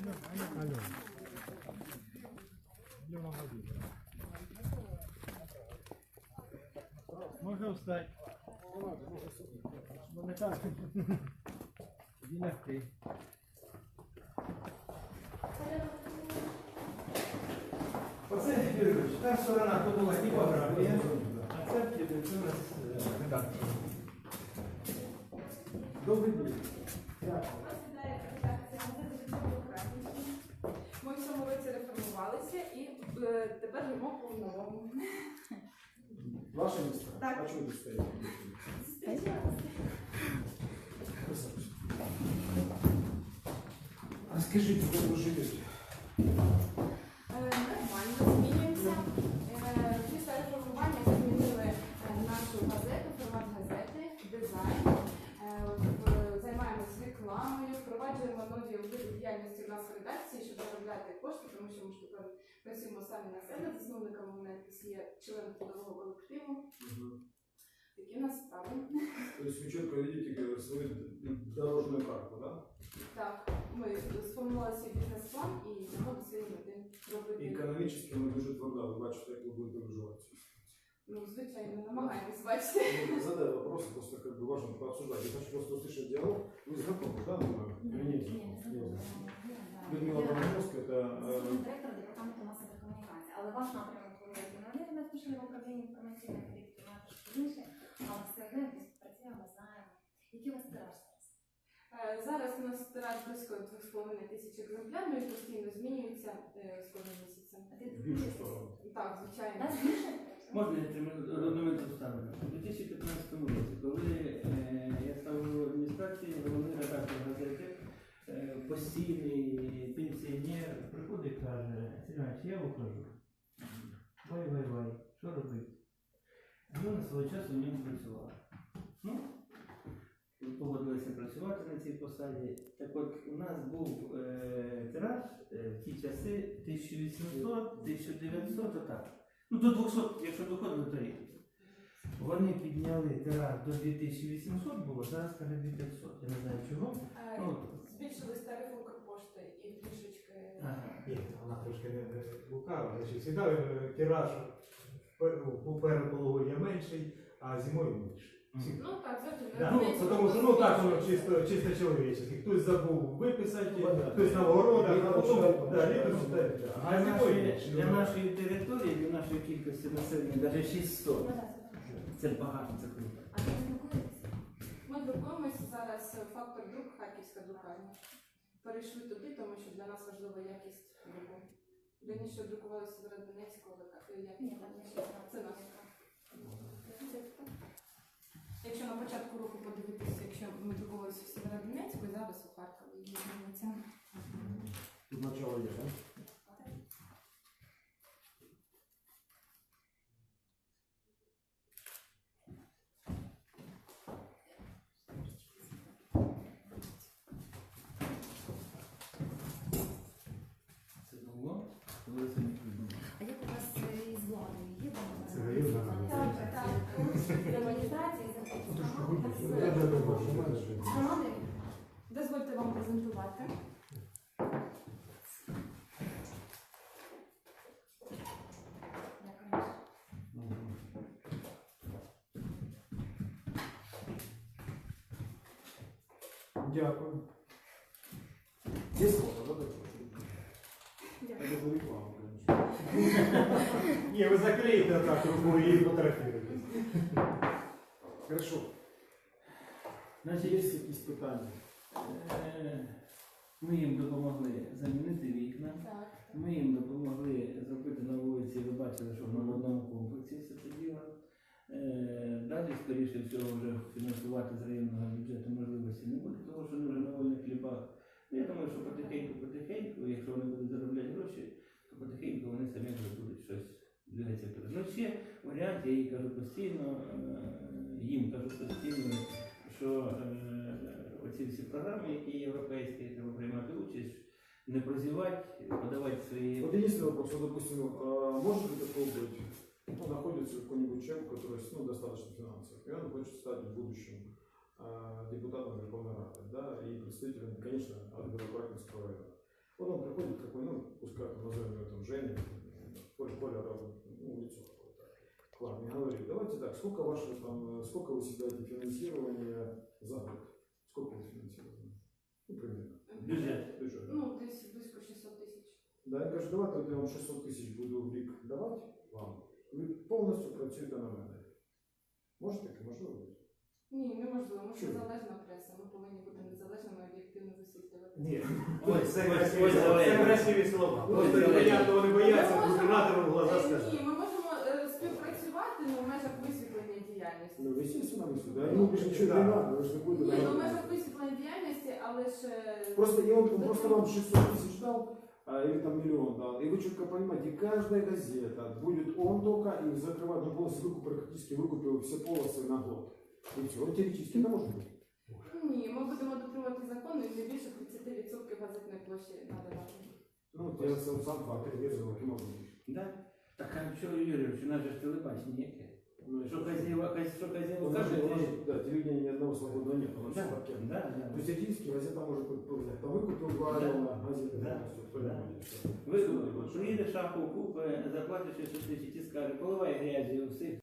Владимировна. Можно встать? Ну, так. На ты. Оце Юрійович, та сторона, то була типографія, а це у нас редакція. Добрий день. Е, живемо по-новому. Ваше місто? Так. А чого ви стоїте? А скажіть, де ви живете? Е, Нормально, змінюємося. Е, Після реформування змінили е, нашу газету, формат газети, дизайн. Е, Займаємось рекламою, впроваджуємо нові види діяльності в нас в редакції, щоб заробляти кошти, тому що ми ж тепер працюємо самі на себе. Засновниками у нас є члени трудового колективу. Такі у нас справи. То есть вы четко видите свою дорожную карту, да? Так, ми сформували свій бізнес-план і його до своєї мети робити. Економічно ми дуже твердо, ви бачите, як ви будете виживати. Ну, звичайно, намагаємось бачити. Ну, Задаю вопрос, просто как бы важно пообсуждать. Я хочу просто услышать диалог. Вы знакомы, да, думаю? Или нет? Нет. Людмила Богомоловская, это... э, Директор департаменту масових комунікацій. Але ваш напрямок коли ми не пішли в управління інформаційної політики, має трошки інше, але все одно якось працюємо, знаємо. Який у вас тираж зараз? Е, Зараз у нас тираж близько 2,5 тисяч екземплярів, ну і постійно змінюється е, з кожним місяцем. А ти В більшу сторону. Так, звичайно. Нас більше? Можна я мину- одну? У 2015 році, коли е, я став в адміністрації, головний редактор газети, е, постійний пенсіонер приходить і каже, Сергійович, я ухожу. Вай, вай, вай, що робити? Ну, свого часу в ньому працювала. Ну, погодилися працювати на цій посаді. Так от у нас був е, тираж е, в ті часи 1800, 1900, отак. Ну, до 200, якщо доходило, то рік. Вони підняли тираж до 2800 було, зараз каже 2500. Я не знаю чого. Е, Ну, Збільшились тарифи Укрпошти і трішечки. ага. Ні, вона трошки не не лукава. Значить, завжди е, тираж ну, у першу половину менший, а зимою більший. Всі- Ну так, завжди Да, ну, тому що ну так воно чисто, чисто чоловічески. Хтось забув виписати, Понятно. хтось на городах, а потім да, Для нашої, для нашої території, для нашої кількості населення, навіть 600. Ну, це багато, це круто. А ви спілкуєтеся? Ми друкуємося зараз е, фактор друк Харківська друкарня. Перейшли туди, тому що для нас важлива якість друку. Раніше друкувалися з Радонецького, Ні, якість це наш. Якщо на початку року подивитися, якщо ми друкувалися в Сєвєродонецьку, і зараз у Харкові змінюється. Тут начало є, да? Це було, коли це не придумали. А як у вас із владою? Є так, так. Демонізації, Ну, ж погодьтесь, з ну, я не бачу, у мене ж. громадою? Дозвольте вам презентувати. Дякую. Дякую. Є фото, да. Ні, ви закриєте так рукою і фотографіруєте. Хорошо. Значить, Є якісь питання? Е, Ми їм допомогли замінити вікна, ми їм допомогли зробити на вулиці, ви бачили, що в одному комплексі все це діло. Е, Далі, скоріше всього, вже фінансувати з районного бюджету можливості не буде, тому що ми вже на вольних хлібах. Ну, Я думаю, що потихеньку-потихеньку, якщо вони будуть заробляти гроші, то потихеньку вони самі вже будуть щось двигатися вперед. Ну, ще варіант, я їй кажу постійно, е, їм кажу постійно, що е, оці всі програми, які є європейські, треба приймати участь, не прозівати, подавати свої. Вот единственный вопрос, вот, допустим, а, может ли такое быть? Ну, находится какой-нибудь человек, который ну, достаточно финансовый, и он хочет стать в будущем а, депутатом Верховной Рады, да, и представителем, конечно, от Белокракинского района. Вот он пускай там назовем ее там Женя, Коля, Коля равно, ну, лицо какое-то. К вам и говорит, давайте так, сколько ваше там, э, сколько вы себя финансирование за год? Сколько вы финансирования? Ну, примерно. Бюджет. Бюджет, да. Ну, десь близько 600 тисяч. Да, я кажу, давайте от я вам 600 тисяч буду в рік давати вам. Ви повністю працюєте на мене. Може таке, можливо? Ні, неможливо, ми ж Чому? незалежна преса. Ми повинні бути незалежними і об'єктивно висвітлювати. Ні, Ой, це ой, красиві ой, слова. Це ой. красиві слова. Ой, Просто ой, непонятно, вони бояться Ми можемо- губернатору в глаза Е, сказати. Ні, ми можемо е, співпрацювати ну, в межах висвітлення діяльності. Ну, естественно, ми сюди. Йому більше нічого не Да. треба, ви ж не будете. Ні, ну в давати. межах висвітлення діяльності, але ж... е, Просто, я вам, просто вам 600 тысяч дал, а, или там миллион дал, и вы четко понимаете, каждая газета будет он только и закрывать, ну, полностью выкуп, практически выкупил все полосы на год. И все, вот теоретически это может быть. Ні, ми будемо дотримувати закону і не більше 30% газетної площі надавати. Ну, вот я сам, сам факт, я вижу, вот, может быть. Да? Так а що, Юрійович, у нас же ж телебачення яке? Ну, Що хазяїва, хай- що хазяїва у нас же- каже, у нас те- же, да, телевидения ни одного свободного нет, у нас Да, все пакет. да, да. То есть теоретически газета может быть, ну, там выкупил два Да. района газеты, Да. полностью, кто Да. не будет. всё. Ви приїде шапку, купе, заплатиш 600 тисяч і скаже, поливай грязі у всіх